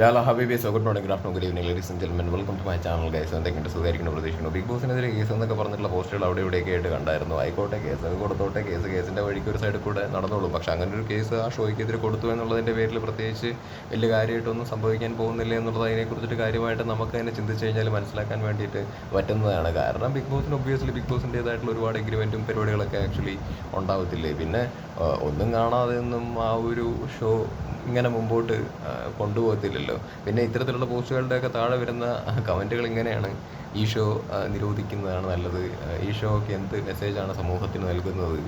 യാല ഹബീബി so good morning good good evening ladies and gentlemen welcome to my channel guys എന്തെങ്കിലും സുഖമായിരിക്കുന്നു പ്രതീക്ഷിക്കുന്നു big ബോസിനെതിരെ case എന്നൊക്കെ പറഞ്ഞിട്ടുള്ള പോസ്റ്റുകൾ അവിടെ ഇവിടെയൊക്കെ ആയിട്ട് കണ്ടായിരുന്നു. ആയിക്കോട്ടെ കേസ് കൊടുത്തോട്ടെ കേസ് കേസിന്റെ വഴിക്ക് ഒരു സൈഡിൽ കൂടെ നടന്നോളൂ. പക്ഷെ അങ്ങനെ ഒരു കേസ് ആ ഷോയ്ക്കെതിരെ കൊടുത്തു എന്നുള്ളതിന്റെ പേരിൽ പ്രത്യേകിച്ച് വലിയ കാര്യമായിട്ടൊന്നും സംഭവിക്കാൻ പോകുന്നില്ല എന്നുള്ളത് അതിനെക്കുറിച്ചിട്ട് കാര്യമായിട്ട് നമുക്ക് തന്നെ ചിന്തിച്ച് കഴിഞ്ഞാൽ മനസ്സിലാക്കാൻ വേണ്ടിയിട്ട് പറ്റുന്നതാണ്. കാരണം ബിഗ് ബോസിന് ഒബ്വിയസ്ലി ബിഗ് ബോസിന്റേതായിട്ടുള്ള ഒരുപാട് എഗ്രിമെന്റും പരിപാടികളൊക്കെ ആക്ച്വലി ഉണ്ടാവത്തില്ലേ? പിന്നെ ഒന്നും കാണാതെ ഒന്നും ആ ഒരു ഷോ ഇങ്ങനെ മുമ്പോട്ട് കൊണ്ടുപോകത്തില്ലല്ലോ. പിന്നെ ഇത്തരത്തിലുള്ള പോസ്റ്റുകളുടെയൊക്കെ താഴെ വരുന്ന കമന്റുകൾ ഇങ്ങനെയാണ്. ഈ ഷോ നിരോധിക്കുന്നതാണ് നല്ലത്. ഈ ഷോ ഒക്കെ എന്ത് മെസ്സേജാണ് സമൂഹത്തിന് നൽകുന്നത്?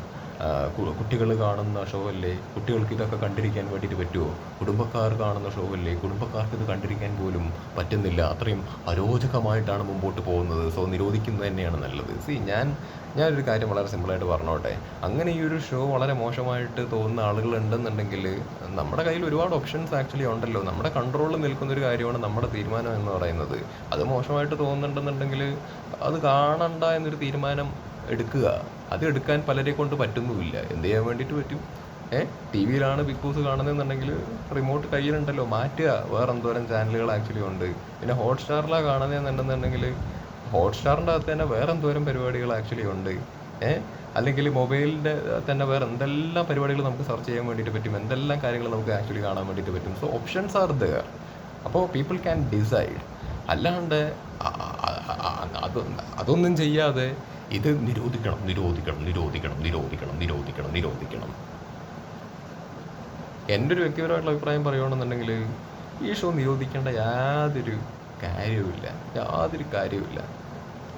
കുട്ടികൾ കാണുന്ന ഷോ അല്ലേ? കുട്ടികൾക്ക് ഇതൊക്കെ കണ്ടിരിക്കാൻ വേണ്ടിയിട്ട് പറ്റുമോ കുടുംബക്കാർ കാണുന്ന ഷോ അല്ലേ? കുടുംബക്കാർക്ക് ഇത് കണ്ടിരിക്കാൻ പോലും പറ്റുന്നില്ല. അത്രയും അരോചകമായിട്ടാണ് മുമ്പോട്ട് പോകുന്നത്. സോ നിരോധിക്കുന്നത് തന്നെയാണ് നല്ലത്. സി ഞാൻ ഞാനൊരു കാര്യം വളരെ സിമ്പിളായിട്ട് പറഞ്ഞോട്ടെ. അങ്ങനെ ഈ ഒരു ഷോ വളരെ മോശമായിട്ട് തോന്നുന്ന ആളുകൾ ഉണ്ടെന്നുണ്ടെങ്കിൽ നമ്മുടെ കയ്യിൽ ഒരുപാട് ഓപ്ഷൻസ് ആക്ച്വലി ഉണ്ടല്ലോ. നമ്മുടെ കൺട്രോളിൽ നിൽക്കുന്ന ഒരു കാര്യമാണ് നമ്മുടെ തീരുമാനം എന്ന് പറയുന്നത്. അത് മോശമായിട്ട് തോന്നുന്നുണ്ടെന്നുണ്ടെങ്കിൽ അത് കാണണ്ട എന്നൊരു തീരുമാനം എടുക്കുക. അത് എടുക്കാൻ പലരെ കൊണ്ട് പറ്റുന്നുമില്ല. എന്ത് ചെയ്യാൻ വേണ്ടിയിട്ട് പറ്റും? ഏഹ് ടി വിയിലാണ് ബിഗ് ബോസ് കാണുന്നതെന്നുണ്ടെങ്കിൽ റിമോട്ട് കയ്യിലുണ്ടല്ലോ. മാറ്റുക. വേറെ എന്തോരം ചാനലുകൾ ആക്ച്വലി ഉണ്ട്. പിന്നെ ഹോട്ട്സ്റ്റാറിലാണ് കാണുന്നതെന്നുണ്ടെന്നുണ്ടെങ്കിൽ ഹോട്ട്സ്റ്റാറിന്റെ അകത്ത് തന്നെ വേറെ എന്തോരം പരിപാടികൾ ആക്ച്വലി ഉണ്ട്. ഏഹ് അല്ലെങ്കിൽ മൊബൈലിന്റെ തന്നെ വേറെ എന്തെല്ലാം പരിപാടികൾ നമുക്ക് സെർച്ച് ചെയ്യാൻ വേണ്ടിയിട്ട് പറ്റും? എന്തെല്ലാം കാര്യങ്ങൾ നമുക്ക് ആക്ച്വലി കാണാൻ വേണ്ടിയിട്ട് പറ്റും? സോ ഓപ്ഷൻസ് ആർ ദർ അപ്പോൾ പീപ്പിൾ ക്യാൻ ഡിസൈഡ്. അല്ലാണ്ട് അതൊന്നും ചെയ്യാതെ ഇത് നിരോധിക്കണം നിരോധിക്കണം നിരോധിക്കണം നിരോധിക്കണം നിരോധിക്കണം നിരോധിക്കണം. എന്റെ ഒരു വ്യക്തിപരമായിട്ടുള്ള അഭിപ്രായം പറയുകയാണെന്നുണ്ടെങ്കിൽ ഈ ഷോ നിരോധിക്കേണ്ട യാതൊരു കാര്യവുമില്ല യാതൊരു കാര്യവുമില്ല.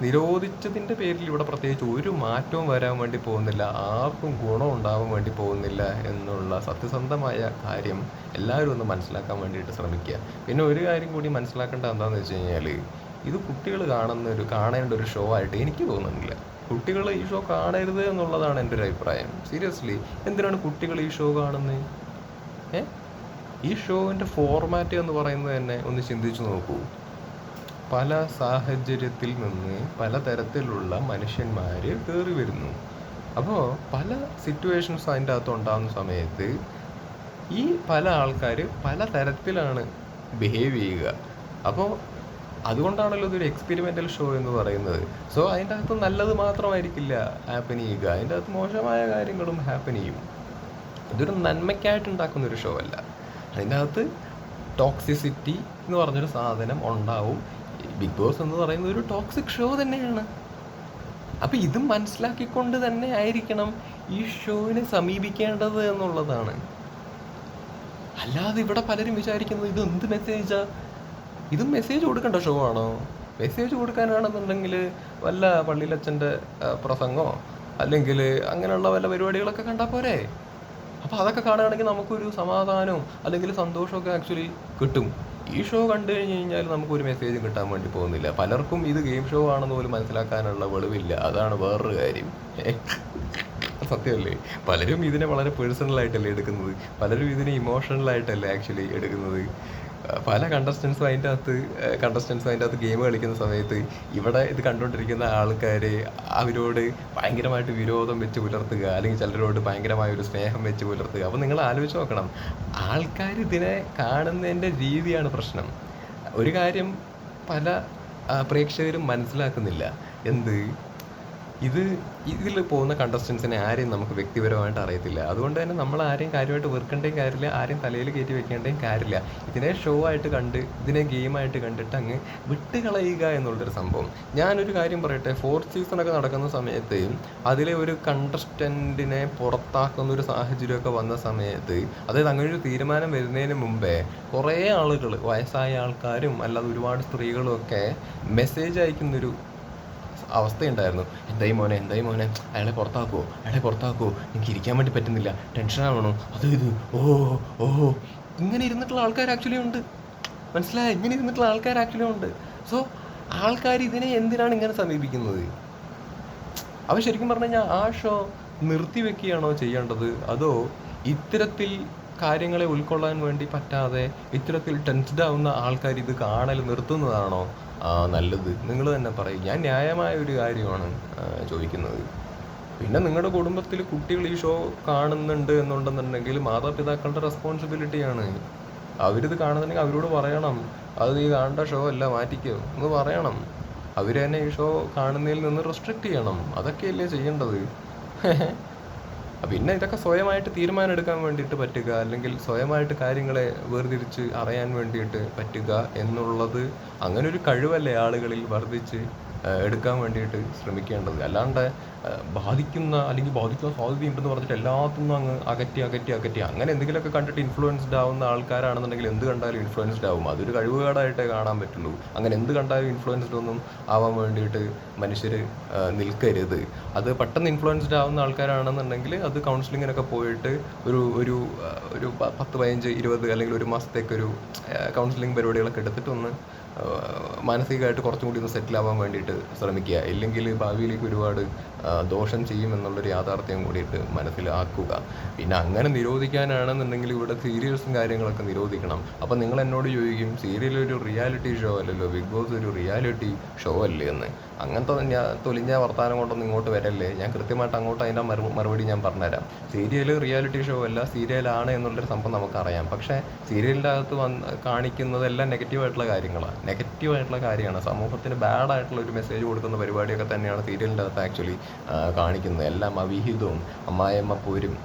നിരോധിച്ചതിന്റെ പേരിൽ ഇവിടെ പ്രത്യേകിച്ച് ഒരു മാറ്റവും വരാൻ വേണ്ടി പോകുന്നില്ല ആർക്കും ഗുണം ഉണ്ടാവാൻ വേണ്ടി പോകുന്നില്ല എന്നുള്ള സത്യസന്ധമായ കാര്യം എല്ലാവരും ഒന്ന് മനസ്സിലാക്കാൻ വേണ്ടിയിട്ട് ശ്രമിക്കുക. പിന്നെ ഒരു കാര്യം കൂടി മനസ്സിലാക്കേണ്ട എന്താണെന്ന് വെച്ച് കഴിഞ്ഞാൽ ഇത് കുട്ടികൾ കാണുന്ന ഒരു കാണേണ്ട ഒരു ഷോ ആയിട്ട് എനിക്ക് തോന്നുന്നില്ല. കുട്ടികൾ ഈ ഷോ കാണരുത് എന്നുള്ളതാണ് എന്റെ ഒരു അഭിപ്രായം. സീരിയസ്ലി എന്തിനാണ് കുട്ടികൾ ഈ ഷോ കാണുന്നത് ഏ? ഈ ഷോവിന്റെ ഫോർമാറ്റ് എന്ന് പറയുന്നത് തന്നെ ഒന്ന് ചിന്തിച്ചു നോക്കൂ. പല സാഹചര്യത്തിൽ നിന്ന് പല തരത്തിലുള്ള മനുഷ്യന്മാർ കയറി വരുന്നു. അപ്പോൾ പല സിറ്റുവേഷൻസ് അതിന്റെ അകത്ത് ഉണ്ടാകുന്ന സമയത്ത് ഈ പല ആൾക്കാർ പല തരത്തിലാണ് ബിഹേവ് ചെയ്യുക. അപ്പോൾ അതുകൊണ്ടാണല്ലോ ഇതൊരു എക്സ്പെരിമെന്റൽ ഷോ എന്ന് പറയുന്നത്. സോ അതിന്റെ അകത്ത് നല്ലത് മാത്രമായിരിക്കില്ല ഹാപ്പൻ ചെയ്യുക. അതിന്റെ അകത്ത് മോശമായ കാര്യങ്ങളും ഹാപ്പൻ ചെയ്യും. ഇതൊരു നന്മയ്ക്കായിട്ട് ഉണ്ടാക്കുന്ന ഒരു ഷോ അല്ല. അതിന്റെ അകത്ത് ടോക്സിസിറ്റി എന്ന് പറഞ്ഞൊരു സാധനം ഉണ്ടാവും. ബിഗ് ബോസ് എന്ന് പറയുന്നത് ഒരു ടോക്സിക് ഷോ തന്നെയാണ്. അപ്പം ഇതും മനസ്സിലാക്കിക്കൊണ്ട് തന്നെ ആയിരിക്കണം ഈ ഷോവിനെ സമീപിക്കേണ്ടത് എന്നുള്ളതാണ്. അല്ലാതെ ഇവിടെ പലരും വിചാരിക്കുന്നത് ഇത് എന്ത് മെസ്സേജാ ഇത് മെസ്സേജ് കൊടുക്കേണ്ട ഷോ ആണോ? മെസ്സേജ് കൊടുക്കാനാണെന്നുണ്ടെങ്കിൽ വല്ല പള്ളിയിലച്ഛന്റെ പ്രസംഗമോ അല്ലെങ്കിൽ അങ്ങനെയുള്ള വല്ല പരിപാടികളൊക്കെ കണ്ടാൽ പോരെ. അപ്പോൾ അതൊക്കെ കാണുകയാണെങ്കിൽ നമുക്കൊരു സമാധാനവും അല്ലെങ്കിൽ സന്തോഷമൊക്കെ ആക്ച്വലി കിട്ടും. ഈ ഷോ കണ്ടു കഴിഞ്ഞ് കഴിഞ്ഞാൽ നമുക്കൊരു മെസ്സേജും കിട്ടാൻ വേണ്ടി പോകുന്നില്ല. പലർക്കും ഇത് ഗെയിം ഷോ ആണെന്ന് പോലും മനസ്സിലാക്കാനുള്ള വെളിവില്ല. അതാണ് വേറൊരു കാര്യം. സത്യമല്ലേ? പലരും ഇതിനെ വളരെ പേഴ്സണൽ ആയിട്ടല്ലേ എടുക്കുന്നത്. പലരും ഇതിനെ ഇമോഷണൽ ആയിട്ടല്ലേ ആക്ച്വലി എടുക്കുന്നത്. പല കണ്ടസ്റ്റൻസും അതിന്റെ അകത്ത് കണ്ടസ്റ്റൻസും അതിന്റെ അകത്ത് ഗെയിം കളിക്കുന്ന സമയത്ത് ഇവിടെ ഇത് കണ്ടുകൊണ്ടിരിക്കുന്ന ആൾക്കാർ അവരോട് ഭയങ്കരമായിട്ട് വിരോധം വെച്ച് പുലർത്തുക അല്ലെങ്കിൽ ചിലരോട് ഭയങ്കരമായ ഒരു സ്നേഹം വെച്ച് പുലർത്തുക. അപ്പോൾ നിങ്ങൾ ആലോചിച്ച് നോക്കണം ആൾക്കാർ ഇതിനെ കാണുന്നതിന്റെ രീതിയാണ് പ്രശ്നം. ഒരു കാര്യം പല പ്രേക്ഷകരും മനസ്സിലാക്കുന്നില്ല. എന്ത്? ഇത് ഇതിൽ പോകുന്ന കണ്ടസ്റ്റൻസിനെ ആരെയും നമുക്ക് വ്യക്തിപരമായിട്ട് അറിയത്തില്ല. അതുകൊണ്ട് തന്നെ നമ്മൾ ആരെയും കാര്യമായിട്ട് വെറുക്കേണ്ടേയും കാര്യമില്ല ആരെയും തലയിൽ കയറ്റി വെക്കേണ്ടേയും കാര്യമില്ല. ഇതിനെ ഷോ ആയിട്ട് കണ്ട് ഇതിനെ ഗെയിമായിട്ട് കണ്ടിട്ട് അങ്ങ് വിട്ടുകളയുക എന്നുള്ളൊരു സംഭവം. ഞാനൊരു കാര്യം പറയട്ടെ ഫോർത്ത് സീസണൊക്കെ നടക്കുന്ന സമയത്ത് അതിലെ ഒരു കണ്ടസ്റ്റന്റിനെ പുറത്താക്കുന്ന ഒരു സാഹചര്യമൊക്കെ വന്ന സമയത്ത് അതായത് അങ്ങനെ ഒരു തീരുമാനം വരുന്നതിന് മുമ്പേ കുറേ ആളുകൾ വയസ്സായ ആൾക്കാരും അല്ലാതെ ഒരുപാട് സ്ത്രീകളും ഒക്കെ മെസ്സേജ് അയക്കുന്നൊരു അവസ്ഥയുണ്ടായിരുന്നു. എന്തായി മോനെ എന്തായി മോനെ? അയാളെ പുറത്താക്കുമോ അയാളെ പുറത്താക്കുമോ എനിക്ക് ഇരിക്കാൻ വേണ്ടി പറ്റുന്നില്ല. ടെൻഷനാവണോ അത് ഇത്? ഓ ഓ. ഇങ്ങനെ ഇരുന്നിട്ടുള്ള ആൾക്കാർ ആക്ച്വലി ഉണ്ട്. മനസ്സിലായ? ഇങ്ങനെ ഇരുന്നിട്ടുള്ള ആൾക്കാർ ആക്ച്വലി ഉണ്ട്. സോ ആൾക്കാർ ഇതിനെ എന്തിനാണ് ഇങ്ങനെ സമീപിക്കുന്നത്? അവ ശരിക്കും പറഞ്ഞു കഴിഞ്ഞാൽ ആ ഷോ നിർത്തിവെക്കുകയാണോ ചെയ്യേണ്ടത്? അതോ ഇത്തരത്തിൽ കാര്യങ്ങളെ ഉൾക്കൊള്ളാൻ വേണ്ടി പറ്റാതെ ഇത്തരത്തിൽ ടെൻസ്ഡ് ആവുന്ന ആൾക്കാർ ഇത് കാണൽ നിർത്തുന്നതാണോ? നല്ലത്. നിങ്ങൾ തന്നെ പറയും. ഞാൻ ന്യായമായ ഒരു കാര്യമാണ് ചോദിക്കുന്നത്. പിന്നെ നിങ്ങളുടെ കുടുംബത്തിൽ കുട്ടികൾ ഈ ഷോ കാണുന്നുണ്ട് എന്നുണ്ടെന്നുണ്ടെങ്കിൽ മാതാപിതാക്കളുടെ റെസ്പോൺസിബിലിറ്റിയാണ് അവരിത് കാണുന്നുണ്ടെങ്കിൽ അവരോട് പറയണം. അത് നീ കാണേണ്ട ഷോ അല്ല മാറ്റിക്കോ. എന്ന് പറയണം. അവർ തന്നെ ഈ ഷോ കാണുന്നതിൽ നിന്ന് റെസ്ട്രിക്റ്റ് ചെയ്യണം. അതൊക്കെയല്ലേ ചെയ്യേണ്ടത്? പിന്നെ ഇതൊക്കെ സ്വയമായിട്ട് തീരുമാനം എടുക്കാൻ വേണ്ടിയിട്ട് പറ്റുക. അല്ലെങ്കിൽ സ്വയമായിട്ട് കാര്യങ്ങളെ വേർതിരിച്ച് അറിയാൻ വേണ്ടിയിട്ട് പറ്റുക എന്നുള്ളത് അങ്ങനെ ഒരു കഴിവല്ലേ ആളുകളിൽ വർദ്ധിച്ച് എടുക്കാൻ വേണ്ടിയിട്ട് ശ്രമിക്കേണ്ടത്. അല്ലാണ്ട് ബാധിക്കുന്ന അല്ലെങ്കിൽ ബാധിക്കാൻ സാധ്യതയുണ്ടെന്ന് പറഞ്ഞിട്ട് എല്ലാത്തിനും അങ്ങ് അകറ്റി അകറ്റി അകറ്റി. അങ്ങനെ എന്തെങ്കിലുമൊക്കെ കണ്ടിട്ട് ഇൻഫ്ലുവൻസ്ഡ് ആവുന്ന ആൾക്കാരാണെന്നുണ്ടെങ്കിൽ എന്ത് കണ്ടാലും ഇൻഫ്ലുവൻസ്ഡ് ആവും. അതൊരു കഴിവുകേടായിട്ടേ കാണാൻ പറ്റുള്ളൂ. അങ്ങനെ എന്ത് കണ്ടാലും ഇൻഫ്ലുവൻസ്ഡ് ഒന്നും ആവാൻ വേണ്ടിയിട്ട് മനുഷ്യർ നിൽക്കരുത്. അത് പെട്ടെന്ന് ഇൻഫ്ലുവൻസ്ഡ് ആവുന്ന ആൾക്കാരാണെന്നുണ്ടെങ്കിൽ അത് കൗൺസിലിങ്ങിനൊക്കെ പോയിട്ട് ഒരു ഒരു ഒരു പത്ത് പതിനഞ്ച് ഇരുപത് അല്ലെങ്കിൽ ഒരു മാസത്തേക്കൊരു കൗൺസിലിംഗ് പരിപാടികളൊക്കെ എടുത്തിട്ട് ഒന്ന് ആ, മാനസികമായിട്ട് കുറച്ചും കൂടി ഒന്ന് സെറ്റിൽ ആവാൻ വേണ്ടിയിട്ട് ശ്രമിക്കുക. ഇല്ലെങ്കിൽ ഭാവിയിലേക്ക് ഒരുപാട് ദോഷം ദോഷം ചെയ്യുമെന്നുള്ളൊരു യാഥാർത്ഥ്യം കൂടിയിട്ട് മനസ്സിലാക്കുക. പിന്നെ അങ്ങനെ നിരോധിക്കാനാണെന്നുണ്ടെങ്കിൽ ഇവിടെ സീരിയൽസും കാര്യങ്ങളൊക്കെ നിരോധിക്കണം. അപ്പം നിങ്ങൾ എന്നോട് ചോദിക്കും സീരിയൽ ഒരു റിയാലിറ്റി ഷോ അല്ലല്ലോ? ബിഗ് ബോസ് ഒരു റിയാലിറ്റി ഷോ അല്ലേ? എന്ന്. അങ്ങനത്തെ തൊലിഞ്ഞ വർത്തമാനം കൊണ്ടൊന്നും ഇങ്ങോട്ട് വരല്ലേ? ഞാൻ കൃത്യമായിട്ട് അങ്ങോട്ട് അതിന്റെ മറുപടി ഞാൻ പറഞ്ഞുതരാം. സീരിയൽ റിയാലിറ്റി ഷോ അല്ല സീരിയലാണ് എന്നുള്ളൊരു സംഭവം നമുക്കറിയാം. പക്ഷേ സീരിയലിന്റെ അകത്ത് വന്ന് കാണിക്കുന്നതെല്ലാം നെഗറ്റീവായിട്ടുള്ള കാര്യങ്ങളാണ്. നെഗറ്റീവായിട്ടുള്ള കാര്യമാണ്. സമൂഹത്തിന് ബാഡ് ആയിട്ടുള്ള ഒരു മെസ്സേജ് കൊടുക്കുന്ന പരിപാടിയൊക്കെ തന്നെയാണ് സീരിയലിന്റെ അകത്ത് ആക്ച്വലി കാണിക്കുന്നത്. എല്ലാം അവിഹിതവും അമ്മായിയമ്മ പോരും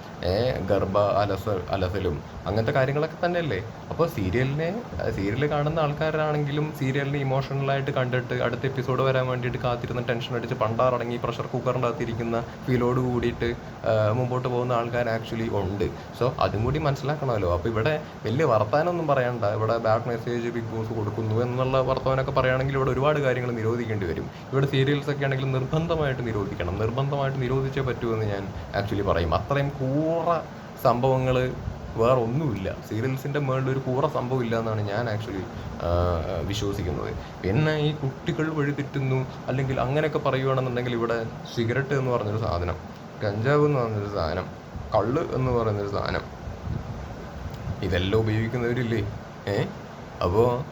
ഗർഭ അലസ അലസലും അങ്ങനത്തെ കാര്യങ്ങളൊക്കെ തന്നെയല്ലേ? അപ്പോൾ സീരിയലിനെ സീരിയൽ കാണുന്ന ആൾക്കാരാണെങ്കിലും സീരിയലിനെ ഇമോഷണലായിട്ട് കണ്ടിട്ട് അടുത്ത എപ്പിസോഡ് വരാൻ വേണ്ടിയിട്ട് കാത്തിരുന്ന് ടെൻഷൻ അടിച്ച് പണ്ടാറടങ്ങി പ്രഷർ കുക്കറിന്റെ അകത്തിരിക്കുന്ന ഫീലോട് കൂടിയിട്ട് മുമ്പോട്ട് പോകുന്ന ആൾക്കാർ ആക്ച്വലി ഉണ്ട്. സോ അതും കൂടി മനസ്സിലാക്കണമല്ലോ. അപ്പോൾ ഇവിടെ വലിയ വർത്തമാനമൊന്നും പറയണ്ട. ഇവിടെ ബാഡ് മെസ്സേജ് ബിഗ് ബോസ് കൊടുക്കുന്നു എന്നുള്ള വർത്തമാനമൊക്കെ പറയുകയാണെങ്കിൽ ഇവിടെ ഒരുപാട് കാര്യങ്ങൾ നിരോധിക്കേണ്ടി വരും. ഇവിടെ സീരിയൽസ് ഒക്കെ ആണെങ്കിൽ നിർബന്ധമായിട്ട് നിരോധിക്കണം. നിർബന്ധമായിട്ട് നിരോധിച്ചേ പറ്റുമെന്ന് ഞാൻ ആക്ച്വലി പറയും. അത്രയും കൂറ സംഭവങ്ങൾ വേറെ ഒന്നുമില്ല സീരിയൽസിന്റെ മേളിൽ ഒരു കൂറ സംഭവം ഇല്ല എന്നാണ് ഞാൻ ആക്ച്വലി വിശ്വസിക്കുന്നത്. പിന്നെ ഈ കുട്ടികൾ വഴിതെറ്റുന്നു അല്ലെങ്കിൽ അങ്ങനെയൊക്കെ പറയുകയാണെന്നുണ്ടെങ്കിൽ ഇവിടെ സിഗരറ്റ് എന്ന് പറഞ്ഞൊരു സാധനം കഞ്ചാവ് എന്ന് പറഞ്ഞൊരു സാധനം കള്ള് എന്ന് പറയുന്നൊരു സാധനം ഇതെല്ലാം ഉപയോഗിക്കുന്നവരില്ലേ? ഏ? അപ്പോൾ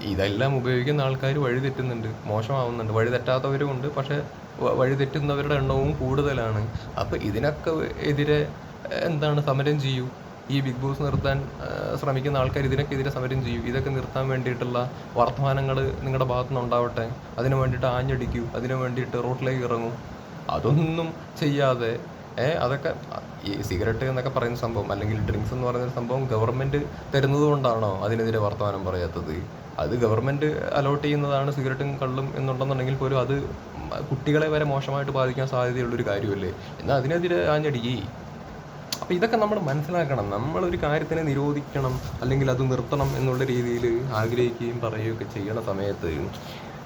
ഇതെല്ലാം ഉപയോഗിക്കുന്ന ആൾക്കാർ വഴി തെറ്റുന്നുണ്ട് മോശമാവുന്നുണ്ട്. വഴി തെറ്റാത്തവരുമുണ്ട് പക്ഷേ വ- വഴി തെറ്റുന്നവരുടെ എണ്ണവും കൂടുതലാണ്. അപ്പോൾ ഇതിനൊക്കെ എതിരെ എന്താണ് സമരം ചെയ്യൂ? ഈ ബിഗ് ബോസ് നിർത്താൻ ശ്രമിക്കുന്ന ആൾക്കാർ ഇതിനൊക്കെതിരെ സമരം ചെയ്യൂ. ഇതൊക്കെ നിർത്താൻ വേണ്ടിയിട്ടുള്ള വർത്തമാനങ്ങൾ നിങ്ങളുടെ ഭാഗത്തു നിന്ന് ഉണ്ടാവട്ടെ. അതിനു വേണ്ടിയിട്ട് ആഞ്ഞടിക്കൂ. അതിനു വേണ്ടിയിട്ട് റോട്ടിലേക്ക് ഇറങ്ങും. അതൊന്നും ചെയ്യാതെ ഏ അതൊക്കെ ഈ സിഗരറ്റ് എന്നൊക്കെ പറയുന്ന സംഭവം അല്ലെങ്കിൽ ഡ്രിങ്ക്സ് എന്ന് പറയുന്ന സംഭവം ഗവൺമെന്റ് തരുന്നത് കൊണ്ടാണോ അതിനെതിരെ വർത്തമാനം പറയാത്തത്? അത് ഗവൺമെന്റ് അലോട്ട് ചെയ്യുന്നതാണ് സിഗരറ്റും കള്ളും എന്നുണ്ടെന്നുണ്ടെങ്കിൽ പോലും അത് കുട്ടികളെ വരെ മോശമായിട്ട് ബാധിക്കാൻ സാധ്യതയുള്ളൊരു കാര്യമല്ലേ? എന്നാൽ അതിനെതിരെ ആഞ്ഞടിക്കേ. അപ്പോൾ ഇതൊക്കെ നമ്മൾ മനസ്സിലാക്കണം. നമ്മളൊരു കാര്യത്തിനെ നിരോധിക്കണം അല്ലെങ്കിൽ അത് നിർത്തണം എന്നുള്ള രീതിയിൽ ആഗ്രഹിക്കുകയും പറയുകയൊക്കെ ചെയ്യണ സമയത്ത്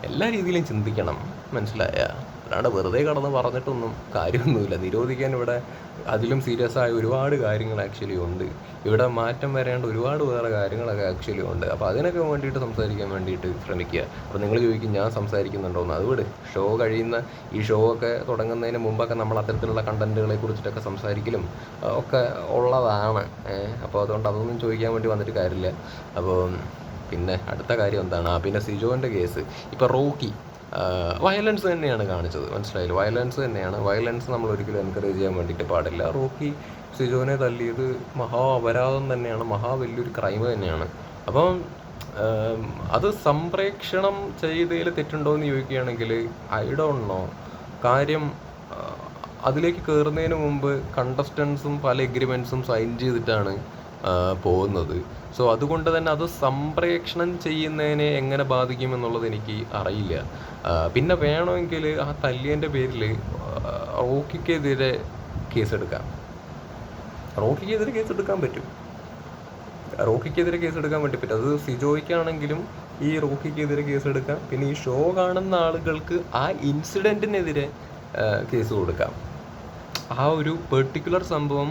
എല്ലാ രീതിയിലും ചിന്തിക്കണം. മനസ്സിലായ? അല്ലാണ്ട് വെറുതെ കടന്ന് പറഞ്ഞിട്ടൊന്നും കാര്യമൊന്നുമില്ല. നിരോധിക്കാൻ ഇവിടെ അതിലും സീരിയസ് ആയ ഒരുപാട് കാര്യങ്ങൾ ആക്ച്വലി ഉണ്ട്. ഇവിടെ മാറ്റം വരേണ്ട ഒരുപാട് വേറെ കാര്യങ്ങളൊക്കെ ആക്ച്വലി ഉണ്ട്. അപ്പോൾ അതിനൊക്കെ വേണ്ടിയിട്ട് സംസാരിക്കാൻ വേണ്ടിയിട്ട് ശ്രമിക്കുക. അപ്പോൾ നിങ്ങൾ ചോദിക്കും ഞാൻ സംസാരിക്കുന്നുണ്ടോ? എന്ന്. അതുവിട് ഷോ കഴിയുന്ന ഈ ഷോ ഒക്കെ തുടങ്ങുന്നതിന് മുമ്പൊക്കെ നമ്മൾ അത്തരത്തിലുള്ള കണ്ടന്റുകളെ കുറിച്ചിട്ടൊക്കെ സംസാരിക്കലും ഒക്കെ ഉള്ളതാണ്. അപ്പോൾ അതുകൊണ്ട് അതൊന്നും ചോദിക്കാൻ വേണ്ടി വന്നിട്ട് കാര്യമില്ല. അപ്പോൾ പിന്നെ അടുത്ത കാര്യം എന്താണ്? ആ പിന്നെ സിജോന്റെ കേസ്. ഇപ്പോൾ റോക്കി വയലൻസ് തന്നെയാണ് കാണിച്ചത്. മനസ്സിലായില്ല? വയലൻസ് തന്നെയാണ്. വയലൻസ് നമ്മൾ ഒരിക്കലും എൻകറേജ് ചെയ്യാൻ വേണ്ടിയിട്ട് പാടില്ല. റോക്കി സിജോനെ തല്ലിയത് മഹാ അപരാധം തന്നെയാണ്. മഹാ വലിയൊരു ക്രൈം തന്നെയാണ്. അപ്പം അത് സംപ്രേക്ഷണം ചെയ്തതിൽ തെറ്റുണ്ടോ എന്ന് ചോദിക്കുകയാണെങ്കിൽ ഐ ഡോണ്ട് കാര്യം അതിലേക്ക് കയറുന്നതിന് മുമ്പ് കണ്ടസ്റ്റൻസും പല എഗ്രിമെൻസും സൈൻ ചെയ്തിട്ടാണ് പോകുന്നത്. സോ അതുകൊണ്ട് തന്നെ അത് സംപ്രേക്ഷണം ചെയ്യുന്നതിനെ എങ്ങനെ ബാധിക്കും എന്നുള്ളത് എനിക്ക് അറിയില്ല. പിന്നെ വേണമെങ്കിൽ ആ തല്ലിയന്റെ പേരിൽ റോക്കിക്കെതിരെ കേസെടുക്കാം. റോക്കിക്കെതിരെ കേസെടുക്കാൻ പറ്റും. റോക്കിക്കെതിരെ കേസെടുക്കാൻ വേണ്ടി പറ്റും. അത് സിജോയ്ക്കാണെങ്കിലും ഈ റോക്കിക്കെതിരെ കേസെടുക്കാം. പിന്നെ ഈ ഷോ കാണുന്ന ആളുകൾക്ക് ആ ഇൻസിഡന്റിനെതിരെ കേസ് കൊടുക്കാം. ആ ഒരു പെർട്ടിക്കുലർ സംഭവം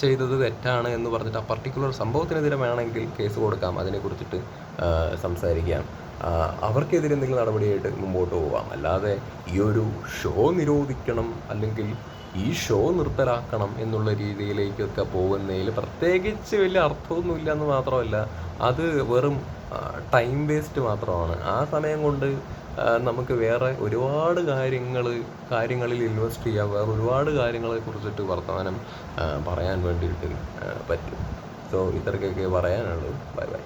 ചെയ്തത് തെറ്റാണ് എന്ന് പറഞ്ഞിട്ട് ആ പർട്ടിക്കുലർ സംഭവത്തിനെതിരെ വേണമെങ്കിൽ കേസ് കൊടുക്കാം. അതിനെക്കുറിച്ചിട്ട് സംസാരിക്കാം. അവർക്കെതിരെ എന്തെങ്കിലും നടപടിയായിട്ട് മുമ്പോട്ട് പോവാം. അല്ലാതെ ഈ ഒരു ഷോ നിരോധിക്കണം അല്ലെങ്കിൽ ഈ ഷോ നിർത്തലാക്കണം എന്നുള്ള രീതിയിലേക്കൊക്കെ പോകുന്നതിൽ പ്രത്യേകിച്ച് വലിയ അർത്ഥമൊന്നുമില്ല എന്ന് മാത്രമല്ല അത് വെറും ടൈം വേസ്റ്റ് മാത്രമാണ്. ആ സമയം കൊണ്ട് നമുക്ക് വേറെ ഒരുപാട് കാര്യങ്ങൾ കാര്യങ്ങളിൽ ഇൻവെസ്റ്റ് ചെയ്യാം. വേറെ ഒരുപാട് കാര്യങ്ങളെ കുറിച്ചിട്ട് വർത്തമാനം പറയാൻ വേണ്ടിയിട്ട് പറ്റും. സോ ഇത്രയ്ക്കൊക്കെ പറയാനുള്ളൂ. Bye bye